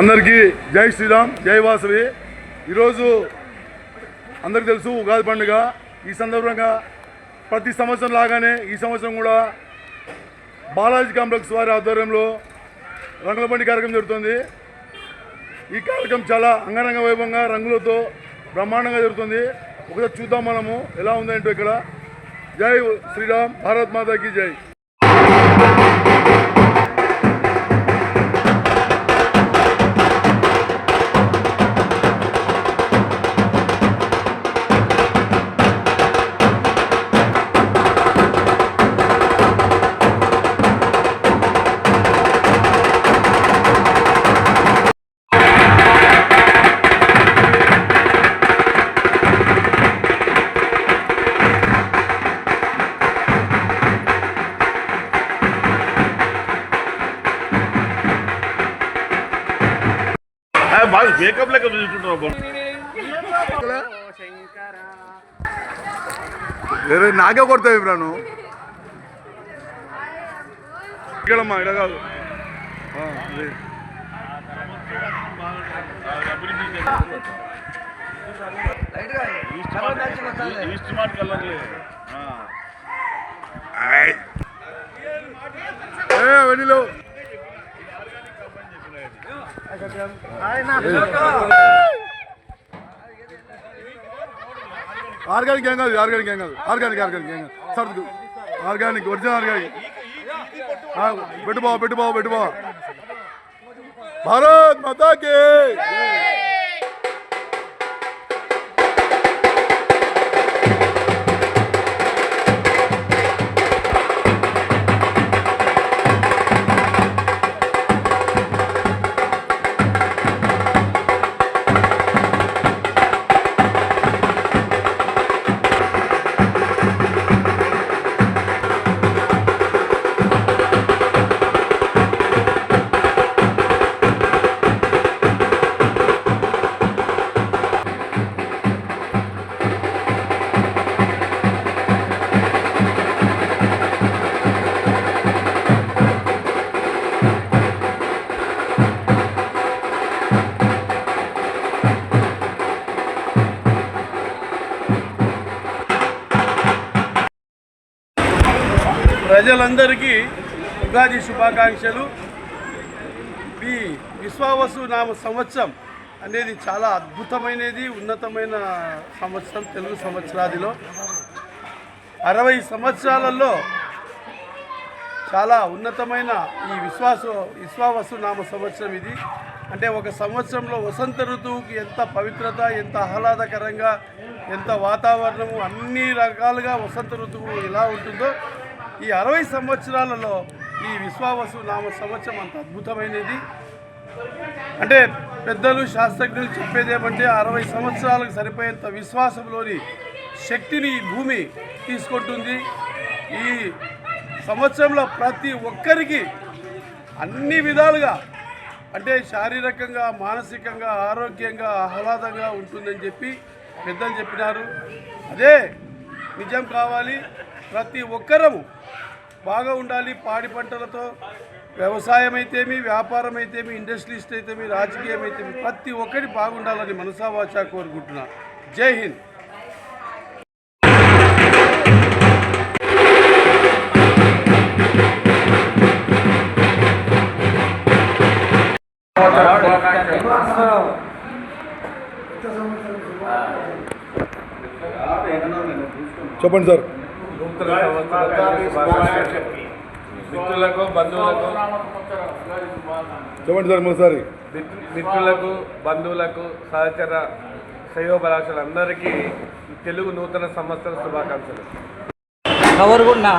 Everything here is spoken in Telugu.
అందరికీ జై శ్రీరామ్ జై వాసవి. ఈరోజు అందరికీ తెలుసు ఉగాది పండుగ. ఈ సందర్భంగా ప్రతి సంవత్సరం లాగానే ఈ సంవత్సరం కూడా బాలాజీ కాంప్లెక్స్ వారి ఆధ్వర్యంలో రంగులబండి కార్యక్రమం జరుగుతుంది. ఈ కార్యక్రమం చాలా అంగరంగ వైభవంగా రంగులతో బ్రహ్మాండంగా జరుగుతుంది. ఒకసారి చూద్దాం మనము ఎలా ఉందంటే ఇక్కడ. జై శ్రీరామ్ భారత్ మాతాకి జై. బాగా మేకప్ లెక్క చూసుకుంటున్నావు వేరే నాకే కొడతావు ఇప్పుడు నువ్వు? ఇక్కడమ్మా ఇక్కడ కాదు. East mart. ఆర్గానిక్ ఏం కాదు ఆర్గానిక్ ఏం కాదు ఆర్గానిక్ ఆర్గానిక్ ఏం కాదు. సర్దు ఆర్గానిక్ ఒరిజినల్ ఆర్గానిక్. ఆ, పెట్టు బావ పెట్టు బావ పెట్టు బావ. భారత్ మాతాకి. ప్రజలందరికీ ఉగాది శుభాకాంక్షలు. ఈ విశ్వావసు నామ సంవత్సరం అనేది చాలా అద్భుతమైనది ఉన్నతమైన సంవత్సరం తెలుగు సంవత్సరాదిలో. అరవై సంవత్సరాలలో చాలా ఉన్నతమైన ఈ విశ్వాస విశ్వావసు నామ సంవత్సరం ఇది. అంటే ఒక సంవత్సరంలో వసంత ఋతువుకి ఎంత పవిత్రత ఎంత ఆహ్లాదకరంగా ఎంత వాతావరణము అన్ని రకాలుగా వసంత ఋతువు ఎలా ఉంటుందో ఈ అరవై సంవత్సరాలలో ఈ విశ్వావసు నామ సంవత్సరం అంత అద్భుతమైనది. అంటే పెద్దలు శాస్త్రజ్ఞులు చెప్పేది ఏమంటే అరవై సంవత్సరాలకు సరిపోయేంత విశ్వాసంలోని శక్తిని ఈ భూమి తీసుకుంటుంది. ఈ సంవత్సరంలో ప్రతి ఒక్కరికి అన్ని విధాలుగా అంటే శారీరకంగా మానసికంగా ఆరోగ్యంగా ఆహ్లాదంగా ఉంటుందని చెప్పి పెద్దలు చెప్పినారు. అదే నిజం కావాలి. ప్రతి ఒక్కరము బాగా ఉండాలి. పాడి పంటలతో వ్యవసాయం అయితేమి వ్యాపారం అయితేమి ఇండస్ట్రీస్ట్ అయితేమి రాజకీయం అయితేమి ప్రతి ఒక్కటి బాగుండాలని మనసావాచా కోరుకుంటున్నా. జై హింద్. చెప్పండి సార్. మిత్రులకు బంధువులకు. చెప్పండి సార్ మరోసారి మిత్- మిత్రులకు బంధువులకు సహచర శ్రేయోభిలాషులందరికీ తెలుగు నూతన సంవత్సర శుభాకాంక్షలు. కవర్ కూడా